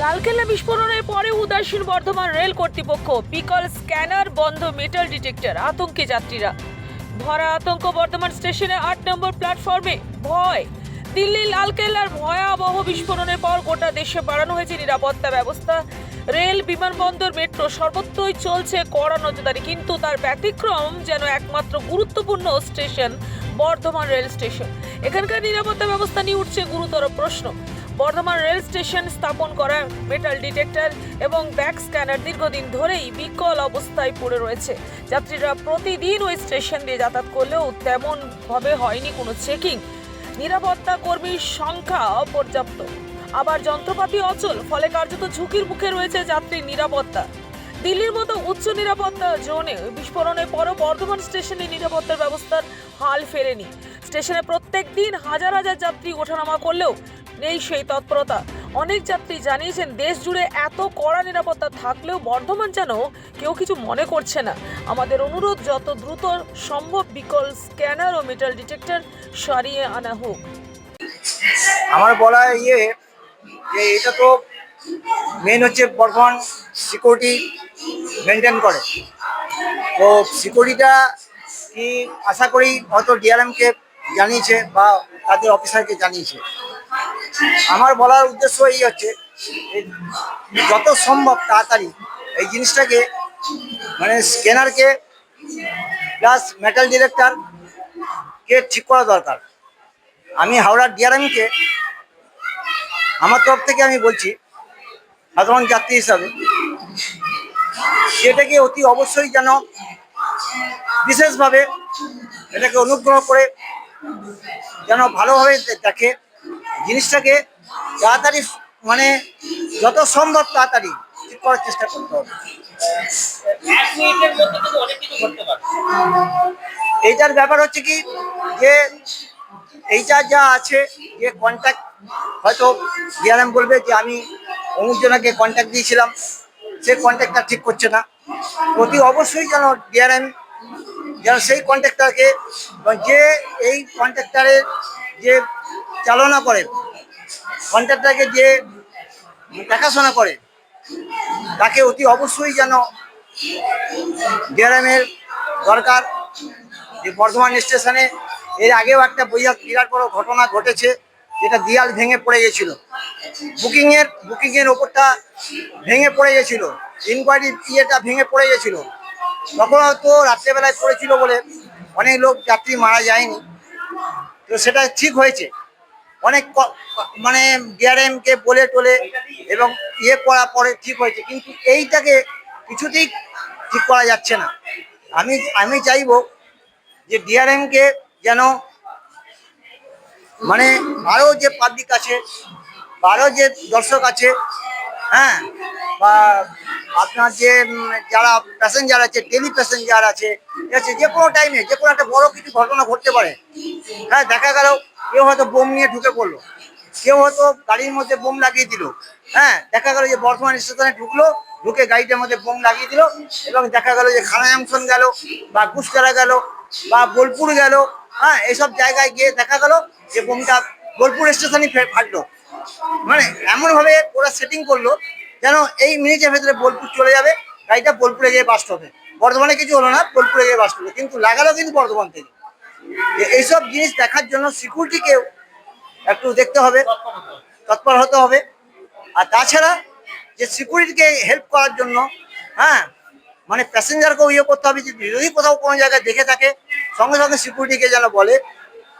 লালকেল্লা বিস্ফোরণের পরে উদাসীন বর্ধমান রেল কর্তৃপক্ষ, বিকল স্ক্যানার, বন্ধ মেটাল ডিটেক্টর আতঙ্কে যাত্রীরা। ভরা আতঙ্ক বর্ধমান স্টেশনে আট নম্বর প্ল্যাটফর্মে, ভয়। দিল্লি লালকেল্লার ভয়াবহ বিস্ফোরণের পর গোটা দেশে বাড়ানো হয়েছে নিরাপত্তা ব্যবস্থা। রেল, বিমানবন্দর, মেট্রো সর্বত্রই চলছে কড়া নজরদারি, কিন্তু তার ব্যতিক্রম যেন একমাত্র গুরুত্বপূর্ণ স্টেশন বর্ধমান রেল স্টেশন। এখানকার নিরাপত্তা ব্যবস্থা নিয়ে উঠছে গুরুতর প্রশ্ন। বর্ধমান রেল স্টেশন স্থাপন করা মেটাল ডিটেক্টর এবং ব্যাক স্ক্যানার দীর্ঘদিন ধরেই বিকল অবস্থায় পড়ে রয়েছে। যাত্রীরা প্রতিদিন ওই স্টেশন দিয়ে যাতায়াত করলেও তেমনভাবে হয়নি কোনো চেকিং নিরাপত্তা কর্মীর সংখ্যা অপর্যাপ্ত। আবার যন্ত্রপাতি অচল, ফলে কার্যত ঝুঁকির মুখে রয়েছে যাত্রীর নিরাপত্তা। দিল্লির মতো উচ্চ নিরাপত্তা জোনে বিস্ফোরণের পরও বর্ধমান স্টেশনে নিরাপত্তার ব্যবস্থার হাল ফেরেনি। স্টেশনে প্রত্যেক দিন হাজার হাজার যাত্রী ওঠানামা করলেও নেই সেই তৎপরতা। অনেক যাত্রী জানিয়েছেন, দেশ জুড়ে এত কড়া নিরাপত্তা থাকলেও বর্ধমান যেন কেউ কিছু মনে করছে না। আমাদের অনুরোধ, যত দ্রুত সম্ভব বিকল স্ক্যানার ও মেটাল ডিটেক্টর সরিয়ে আনা হোক। আমার বলা ইয়ে যে এটা তো মেন হচ্ছে বর্ধমান সিকিউরিটি মেনটেন করে। তো সিকিউরিটিটা কি আশা করি হয়তো ডিআরএমকে জানিয়েছে বা তাদের অফিসারকে জানিয়েছে। আমার বলার উদ্দেশ্য এই হচ্ছে যত সম্ভব তাড়াতাড়ি এই জিনিসটাকে মানে স্ক্যানারকে প্লাস মেটাল ডিরেক্টর কে ঠিক করা দরকার। আমি হাওড়ার ডিআরএমকে আমার তরফ থেকে আমি বলছি, সাধারণ যাত্রী হিসাবে, সেটাকে অতি অবশ্যই যেন বিশেষভাবে এটাকে অনুগ্রহ করে যেন ভালোভাবে দেখে জিনিসটাকে তাড়াতাড়ি মানে যত সম্ভব তাড়াতাড়ি ঠিক করার চেষ্টা করতে হবে। এইটার ব্যাপার হচ্ছে কি যে এইটা যা আছে যে কন্ট্যাক্ট হয়তো ডিআরএম বলবে যে আমি অমুক জনাকে কন্ট্যাক্ট দিয়েছিলাম সে কন্ট্যাক্টটা ঠিক করছে না। অতি অবশ্যই যেন ডিআরএম যেন সেই কন্ট্রাক্টরকে যে এই কন্ট্যাক্টারের যে চালনা করে। কন্ট্রাক্টরকে যে দেখাশোনা করে, তাকে অতি অবশ্যই যেন ডিআরএমের দরকার। যে বর্ধমান স্টেশনে এর আগেও একটা বিরাট বিরাট বড় ঘটনা ঘটেছে, যেটা দিয়াল ভেঙে পড়ে গেছিল। বুকিংয়ের বুকিংয়ের ওপরটা ভেঙে পড়ে গেছিল। ইনকোয়ারি ইয়েটা ভেঙে পড়ে গেছিল। তখন হয়তো রাত্রেবেলায় পড়েছিল বলে অনেক লোক যাত্রী মারা যায়নি। তো সেটা ঠিক হয়েছে। অনেক মানে ডিআরএম কে বলে টোলে এবং ইয়ে করা পরে ঠিক হয়েছে। কিন্তু এইটাকে কিছুতেই ঠিক করা যাচ্ছে না। আমি আমি চাইব যে ডিআরএম কে যেন মানে আরও যে পাবলিক আছে আরও যে দর্শক আছে হ্যাঁ বা আপনার যে যারা প্যাসেঞ্জার আছে ডেলি প্যাসেঞ্জার আছে, ঠিক আছে, যে কোনো টাইমে যে কোনো একটা বড় কিছু ঘটনা ঘটতে পারে। হ্যাঁ দেখা গেল কেউ হয়তো বোম নিয়ে ঢুকে পড়ল। কেউ হয়তো গাড়ির মধ্যে বোম লাগিয়ে দিল। হ্যাঁ দেখা গেল যে বর্ধমান স্টেশনে ঢুকলো, ঢুকে গাড়িটার মধ্যে বোম লাগিয়ে দিল এবং দেখা গেল যে খানা জংশন গেল বা কুচকারা গেল বা বোলপুর গেল। হ্যাঁ এইসব জায়গায় গিয়ে দেখা গেল যে বোমটা বোলপুর স্টেশনই ফাটলো। মানে এমনভাবে ওরা সেটিং করল যেন এই মিনিটের ভেতরে বোলপুর চলে যাবে, গাড়িটা বোলপুরে গিয়ে বাস্ট হবে বর্ধমানে কিছু হলো না, বোলপুরে গিয়ে বাস্ট হবে কিন্তু লাগালো কিন্তু বর্ধমান থেকে। এইসব জিনিস দেখার জন্য সিকিউরিটিকেও একটু দেখতে হবে, তৎপর হতে হবে। আর তাছাড়া যে সিকিউরিটিকে হেল্প করার জন্য হ্যাঁ মানে প্যাসেঞ্জারকেও ইয়ে করতে হবে যে যদি কোথাও কোনো জায়গায় দেখে থাকে, সঙ্গে সঙ্গে সিকিউরিটিকে যেন বলে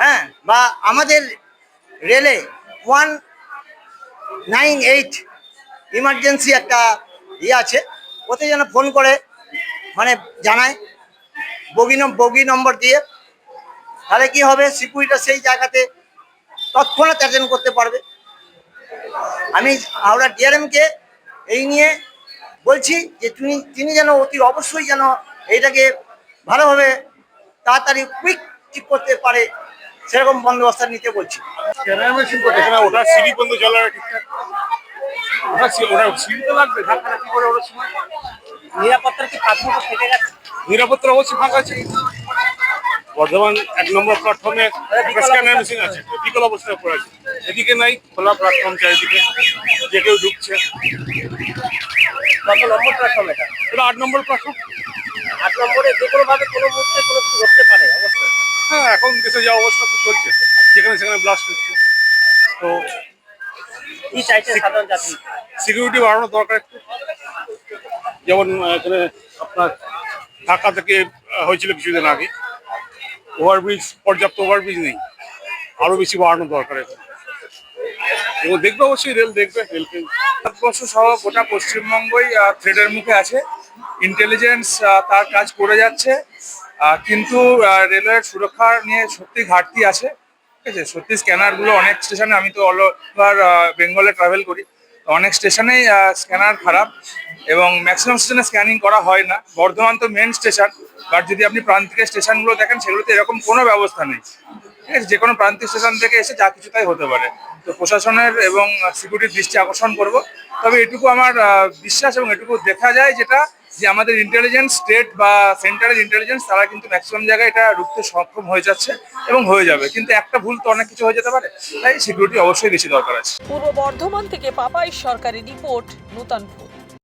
হ্যাঁ বা আমাদের রেলে ওয়ান নাইন এইট ইমার্জেন্সি একটা ইয়ে আছে, ওতে যেন ফোন করে মানে জানায়, বগি বগি নম্বর দিয়ে। তাহলে কি হবে? সিকিউরিটিটা সেই জায়গাতে তৎক্ষণাৎ অ্যাটেন্ড করতে পারবে। আমি হাওড়া ডিআরএমকে এই নিয়ে বলছি যে তিনি তিনি যেন অতি অবশ্যই যেন এইটাকে ভালোভাবে তাড়াতাড়ি কুইক ঠিক করতে পারে সেরকম বন্দোবস্ত নিতে বলছি। ওটা সিঁড়ি বন্ধ চলার ঠিকঠাক। ওটা ওটা সিঁড়ি তো লাগবে ধাক্কা করে ওটার সময়। নিরাপত্তার কি প্রাথমিক থেকে গেছে? নিরাপত্তার অবশ্যই ফাঁকা আছে। বর্ধমান এক নম্বর প্ল্যাটফর্মে স্ক্যানার মেশিন আছে। বিকল অবস্থায় পড়ে আছে। এদিকে নাই খোলা প্ল্যাটফর্ম চারিদিকে। যে কেউ ঢুকছে। কত নম্বর প্ল্যাটফর্ম এটা? এটা আট নম্বর প্ল্যাটফর্ম আট নম্বরে যে কোনো ভাবে কোনো মুহূর্তে কোনো কিছু ঘটতে পারে অবশ্যই। হ্যাঁ এখন দেশে যা অবস্থা তো চলছে। যেখানে সেখানে ব্লাস্ট হচ্ছে। তো কি চাইছে সাধারণ সিকিউরিটি বাড়ানো দরকার একটু। যেমন এখানে আপনার ঢাকা থেকে হয়েছিল কিছুদিন আগে। ওভারব্রিজ পর্যাপ্ত ওভারব্রিজ নেই। আরও বেশি বাড়ানো দরকার এবং দেখবে অবশ্যই রেল দেখবে রেলকে ভারতবর্ষ সহ গোটা পশ্চিমবঙ্গই থ্রেডের মুখে আছে। ইন্টেলিজেন্স তার কাজ করে যাচ্ছে। কিন্তু রেলওয়ের সুরক্ষা নিয়ে সত্যি ঘাটতি আছে। ঠিক আছে? সত্যি স্ক্যানারগুলো অনেক স্টেশনে আমি তো অল ওভার বেঙ্গলে ট্রাভেল করি। অনেক স্টেশনেই স্ক্যানার খারাপ এবং ম্যাক্সিমাম স্টেশনে স্ক্যানিং করা হয় না। বর্ধমান তো মেন স্টেশন বাট যদি আপনি প্রান্তিকের স্টেশনগুলো দেখেন, সেগুলোতে এরকম কোনো ব্যবস্থা নেই। ঠিক আছে? যে কোনো প্রান্তিক স্টেশন থেকে এসে যা কিছু তাই হতে পারে। তো প্রশাসনের এবং সিকিউরিটির দৃষ্টি আকর্ষণ করব। তবে এটুকু আমার বিশ্বাস এবং এটুকু দেখা যায় যেটা যে আমাদের ইন্টেলিজেন্স স্টেট বা সেন্ট্রালের ইন্টেলিজেন্স তারা কিন্তু ম্যাক্সিমাম জায়গায় এটা রুখতে সক্ষম হয়ে যাচ্ছে এবং হয়ে যাবে। কিন্তু একটা ভুল তো অনেক কিছু হয়ে যেতে পারে, তাই সিকিউরিটি অবশ্যই বেশি দরকার আছে। পূর্ব বর্ধমান থেকে পাপাই সরকারি রিপোর্ট নূতনপুর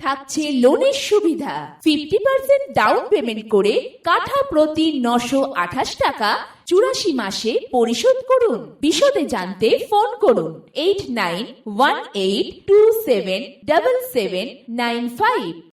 থাকছে লোনের সুবিধা। ফিফটি পার্সেন্ট ডাউন পেমেন্ট করে কাঠা প্রতি নশো আঠাশ টাকা চুরাশি মাসে পরিশোধ করুন। বিশদে জানতে ফোন করুন eight nine one eight two seven double seven nine five